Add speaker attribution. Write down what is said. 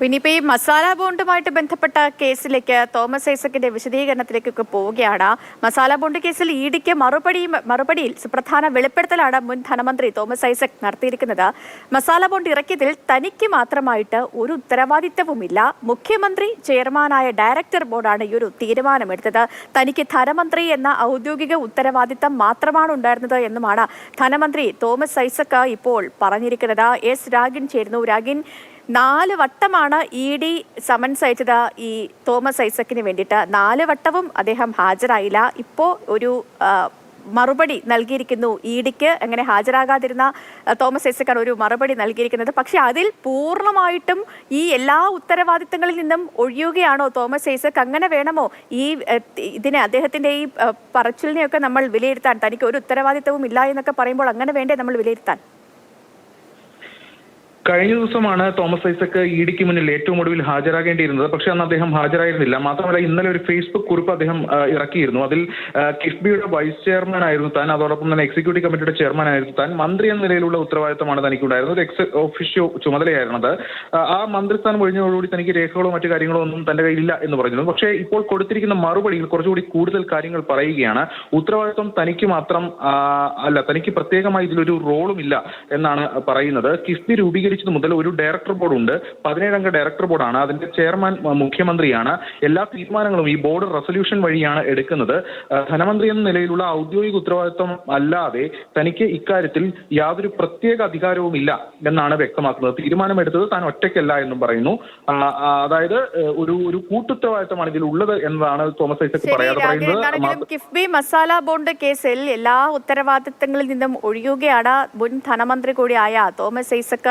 Speaker 1: പിന്നെ ഇപ്പൊ ഈ മസാല ബോണ്ടുമായിട്ട് ബന്ധപ്പെട്ട കേസിലേക്ക് തോമസ് ഐസക്കിന്റെ വിശദീകരണത്തിലേക്കൊക്കെ പോവുകയാണ്. മസാല ബോണ്ട് കേസിൽ ഇഡിക്ക് മറുപടി മറുപടിയിൽ സുപ്രധാന വെളിപ്പെടുത്തലാണ് മുൻ ധനമന്ത്രി തോമസ് ഐസക് നടത്തിയിരിക്കുന്നത്. മസാല ബോണ്ട് ഇറക്കിയതിൽ തനിക്ക് മാത്രമായിട്ട് ഒരു ഉത്തരവാദിത്തവുമില്ല മുഖ്യമന്ത്രി ചെയർമാനായ ഡയറക്ടർ ബോർഡാണ് ഈ ഒരു തീരുമാനമെടുത്തത്. തനിക്ക് ധനമന്ത്രി എന്ന ഔദ്യോഗിക ഉത്തരവാദിത്തം മാത്രമാണ് ഉണ്ടായിരുന്നത് എന്നുമാണ് ധനമന്ത്രി തോമസ് ഐസക് ഇപ്പോൾ പറഞ്ഞിരിക്കുന്നത്. എസ് രാഗിൻ ചേരുന്നു. രാഗിൻ നാല് വട്ടമാണ് ഇ ഡി സമൻസ് അയച്ചത് ഈ തോമസ് ഐസക്കിന് വേണ്ടിയിട്ട്. നാല് വട്ടവും അദ്ദേഹം ഹാജരായില്ല. ഇപ്പോൾ ഒരു മറുപടി നൽകിയിരിക്കുന്നു ഇ ഡിക്ക്. അങ്ങനെ ഹാജരാകാതിരുന്ന തോമസ് ഐസക്കാണ് ഒരു മറുപടി നൽകിയിരിക്കുന്നത്. പക്ഷേ അതിൽ പൂർണമായിട്ടും ഈ എല്ലാ ഉത്തരവാദിത്തങ്ങളിൽ നിന്നും ഒഴിയുകയാണോ തോമസ് ഐസക് അങ്ങനെ വേണമോ? ഈ ഇതിനെ അദ്ദേഹത്തിന്റെ ഈ പറച്ചിലിനെയൊക്കെ നമ്മൾ വിലയിരുത്താൻ തനിക്ക് ഒരു ഉത്തരവാദിത്തവും ഇല്ല എന്നൊക്കെ പറയുമ്പോൾ അങ്ങനെ വേണ്ടേ നമ്മൾ വിലയിരുത്താൻ?
Speaker 2: കഴിഞ്ഞ ദിവസമാണ് തോമസ് ഐസക്ക് ഇ ഡിക്ക് മുന്നിൽ ഏറ്റവും ഒടുവിൽ ഹാജരാകേണ്ടിയിരുന്നത്. പക്ഷേ അന്ന് അദ്ദേഹം ഹാജരായിരുന്നില്ല. മാത്രമല്ല ഇന്നലെ ഒരു ഫേസ്ബുക്ക് കുറിപ്പ് അദ്ദേഹം ഇറക്കിയിരുന്നു. അതിൽ കിഫ്ബിയുടെ വൈസ് ചെയർമാൻ ആയിരുന്നു താൻ. അതോടൊപ്പം തന്നെ എക്സിക്യൂട്ടീവ് കമ്മിറ്റിയുടെ ചെയർമാൻ ആയിരുന്നു താൻ. മന്ത്രി എന്ന നിലയിലുള്ള ഉത്തരവാദിത്തമാണ് തനിക്കുണ്ടായിരുന്നത്. X officio ചുമതലയായിരുന്നത്. ആ, മന്ത്രിസ്ഥാനം ഒഴിഞ്ഞതോടുകൂടി തനിക്ക് രേഖകളോ മറ്റു കാര്യങ്ങളോ ഒന്നും തന്റെ കയ്യിലില്ല എന്ന് പറഞ്ഞിരുന്നു. പക്ഷേ ഇപ്പോൾ കൊടുത്തിരിക്കുന്ന മറുപടിയിൽ കുറച്ചുകൂടി കൂടുതൽ കാര്യങ്ങൾ പറയുകയാണ്. ഉത്തരവാദിത്വം തനിക്ക് മാത്രം അല്ല തനിക്ക് പ്രത്യേകമായി ഇതിലൊരു റോളും ഇല്ല എന്നാണ് പറയുന്നത്. കിഫ്ബി രൂപീകരിച്ചത് മുതൽ ഒരു ഡയറക്ടർ ബോർഡ് ഉണ്ട്. പതിനേഴംഗ ഡയറക്ടർ ബോർഡാണ് അതിന്റെ ചെയർമാൻ മുഖ്യമന്ത്രിയാണ്. എല്ലാ തീരുമാനങ്ങളും ഈ ബോർഡ് റെസൊല്യൂഷൻ വഴിയാണ് എടുക്കുന്നത്. ധനമന്ത്രി എന്ന നിലയിലുള്ള ഔദ്യോഗിക ഉത്തരവാദിത്വം അല്ലാതെ തനിക്ക് ഇക്കാര്യത്തിൽ യാതൊരു പ്രത്യേക അധികാരവും ഇല്ല എന്നാണ് വ്യക്തമാക്കുന്നത്. തീരുമാനമെടുത്തത് താൻ ഒറ്റയ്ക്കല്ല എന്നും പറയുന്നു. അതായത് ഒരു ഒരു കൂട്ടുത്തരവാദിത്തമാണ് ഇതിൽ ഉള്ളത് എന്നതാണ് തോമസ് ഐസക് പറയാതെ പറയുന്നത്.
Speaker 1: കിഫ്ബി മസാല ബോണ്ട് കേസിൽ എല്ലാ ഉത്തരവാദിത്തങ്ങളിൽ നിന്നും ഒഴിയുകയാണ് മുൻ ധനമന്ത്രി കൂടിയായ തോമസ് ഐസക്.